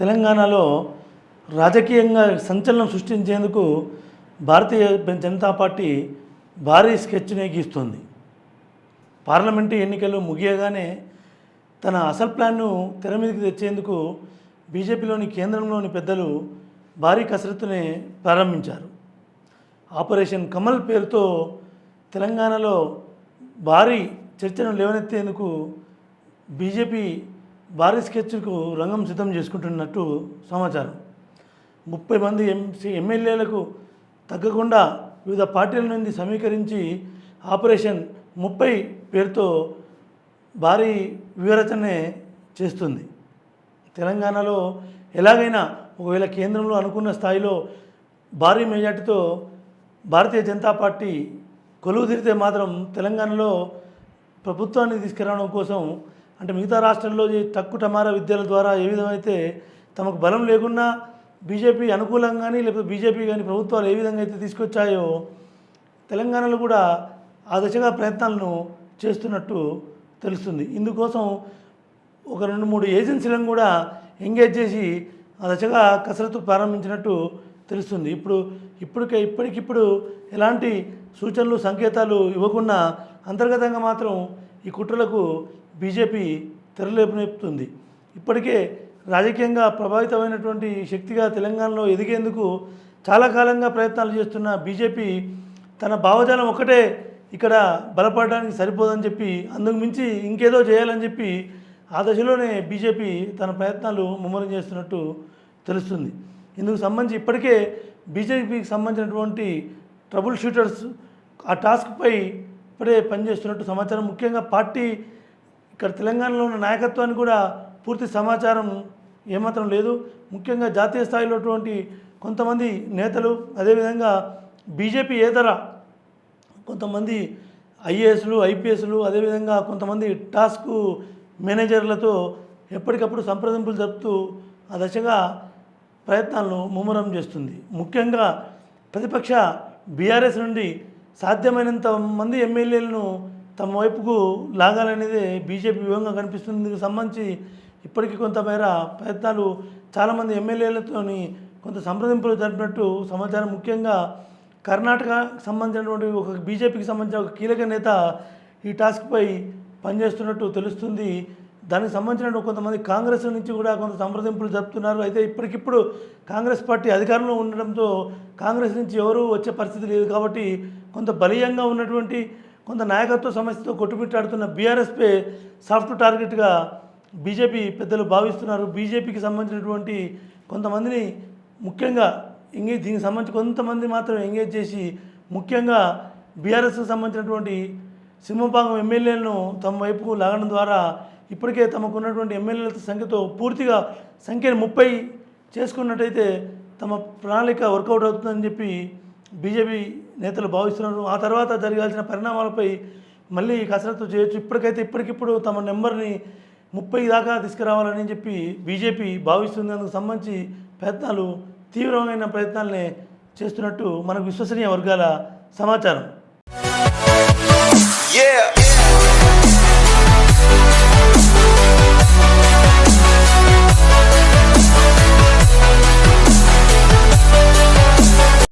తెలంగాణలో రాజకీయంగా సంచలనం సృష్టించేందుకు భారతీయ జనతా పార్టీ భారీ స్కెచ్ని గీస్తుంది పార్లమెంటు ఎన్నికలు ముగియగానే తన అసలు ప్లాన్ను తెర మీదకి తెచ్చేందుకు బీజేపీలోని కేంద్రంలోని పెద్దలు భారీ కసరత్తునే ప్రారంభించారు. ఆపరేషన్ కమల్ పేరుతో తెలంగాణలో భారీ చర్చను లేవనెత్తేందుకు బీజేపీ భారీ స్కెచ్కు రంగం సిద్ధం చేసుకుంటున్నట్టు సమాచారం. ముప్పై మంది ఎంసీ ఎమ్మెల్యేలకు తగ్గకుండా వివిధ పార్టీల నుండి సమీకరించి ఆపరేషన్ ముప్పై పేరుతో భారీ వివరచనే చేస్తుంది. తెలంగాణలో ఎలాగైనా ఒకవేళ కేంద్రంలో అనుకున్న స్థాయిలో భారీ మెజార్టీతో భారతీయ జనతా పార్టీ కొలువు తీరితే మాత్రం తెలంగాణలో ప్రభుత్వాన్ని తీసుకురావడం కోసం అంటే మిగతా రాష్ట్రంలో ఈ తక్కువ టమారా విద్యల ద్వారా ఏ విధమైతే తమకు బలం లేకున్నా బీజేపీ అనుకూలంగా కానీ లేకపోతే బీజేపీ కానీ ప్రభుత్వాలు ఏ విధంగా అయితే తీసుకొచ్చాయో తెలంగాణలో కూడా ఆ దిశగా ప్రయత్నాలను చేస్తున్నట్టు తెలుస్తుంది. ఇందుకోసం ఒక రెండు మూడు ఏజెన్సీలను కూడా ఎంగేజ్ చేసి ఆ దశగా కసరత్తు ప్రారంభించినట్టు తెలుస్తుంది. ఇప్పుడు ఇప్పటికే ఇప్పటికిప్పుడు ఎలాంటి సూచనలు సంకేతాలు ఇవ్వకుండా అంతర్గతంగా మాత్రం ఈ కుట్రలకు బీజేపీ తెరలేపునేపుతుంది ఇప్పటికే రాజకీయంగా ప్రభావితమైనటువంటి శక్తిగా తెలంగాణలో ఎదిగేందుకు చాలా కాలంగా ప్రయత్నాలు చేస్తున్న బీజేపీ తన భావజాలం ఒకటే ఇక్కడ బలపడడానికి సరిపోదని చెప్పి అందుకు మించి ఇంకేదో చేయాలని చెప్పి ఆ దశలోనే బీజేపీ తన ప్రయత్నాలు ముమ్మరం చేస్తున్నట్టు తెలుస్తుంది. ఇందుకు సంబంధించి ఇప్పటికే బీజేపీకి సంబంధించినటువంటి ట్రబుల్ షూటర్స్ ఆ టాస్క్పై ఇప్పుడే పనిచేస్తున్నట్టు సమాచారం. ముఖ్యంగా పార్టీ ఇక్కడ తెలంగాణలో ఉన్న నాయకత్వానికి కూడా పూర్తి సమాచారం ఏమాత్రం లేదు. ముఖ్యంగా జాతీయ స్థాయిలో ఉన్నటువంటి కొంతమంది నేతలు అదేవిధంగా బీజేపీ ఏతర కొంతమంది ఐఏఎస్లు ఐపీఎస్లు అదేవిధంగా కొంతమంది టాస్క్ మేనేజర్లతో ఎప్పటికప్పుడు సంప్రదింపులు జరుపుతూ ఆ దశగా ప్రయత్నాలను ముమ్మరం చేస్తుంది. ముఖ్యంగా ప్రతిపక్ష బీఆర్ఎస్ నుండి సాధ్యమైనంత మంది ఎమ్మెల్యేలను తమ వైపుకు లాగాలనేదే బీజేపీ వ్యూహంగా కనిపిస్తుంది. దీనికి సంబంధించి ఇప్పటికీ కొంతమేర ప్రయత్నాలు చాలామంది ఎమ్మెల్యేలతోని కొంత సంప్రదింపులు జరిపినట్టు సమాచారం. ముఖ్యంగా కర్ణాటక సంబంధించినటువంటి ఒక బీజేపీకి సంబంధించిన ఒక కీలక నేత ఈ టాస్క్పై పనిచేస్తున్నట్టు తెలుస్తుంది. దానికి సంబంధించిన కొంతమంది కాంగ్రెస్ నుంచి కూడా కొంత సంప్రదింపులు జరుపుతున్నారు. అయితే ఇప్పటికిప్పుడు కాంగ్రెస్ పార్టీ అధికారంలో ఉండడంతో కాంగ్రెస్ నుంచి ఎవరూ వచ్చే పరిస్థితి లేదు. కాబట్టి కొంత బలీయంగా ఉన్నటువంటి కొంత నాయకత్వ సమస్యతో కొట్టుమిట్టాడుతున్న బీఆర్ఎస్పై సాఫ్ట్ టార్గెట్గా బీజేపీ పెద్దలు భావిస్తున్నారు. బీజేపీకి సంబంధించినటువంటి కొంతమందిని ముఖ్యంగా ఎంగేజ్ దీనికి సంబంధించి కొంతమంది మాత్రం ఎంగేజ్ చేసి ముఖ్యంగా బీఆర్ఎస్కి సంబంధించినటువంటి సింహభాగం ఎమ్మెల్యేలను తమ వైపుకు లాగడం ద్వారా ఇప్పటికే తమకు ఉన్నటువంటి ఎమ్మెల్యేల సంఖ్యతో పూర్తిగా సంఖ్యను ముప్పై చేసుకున్నట్టయితే తమ ప్రణాళిక వర్కౌట్ అవుతుందని చెప్పి బీజేపీ నేతలు భావిస్తున్నారు. ఆ తర్వాత జరగాల్సిన పరిణామాలపై మళ్ళీ కసరత్తు చేయొచ్చు. ఇప్పటికైతే ఇప్పటికిప్పుడు తమ నెంబర్ని ముప్పై దాకా తీసుకురావాలని చెప్పి బీజేపీ భావిస్తుంది. అందుకు సంబంధించి ప్రయత్నాలు తీవ్రమైన ప్రయత్నాలనే చేస్తున్నట్టు మనకు విశ్వసనీయ వర్గాల సమాచారం. Yeah.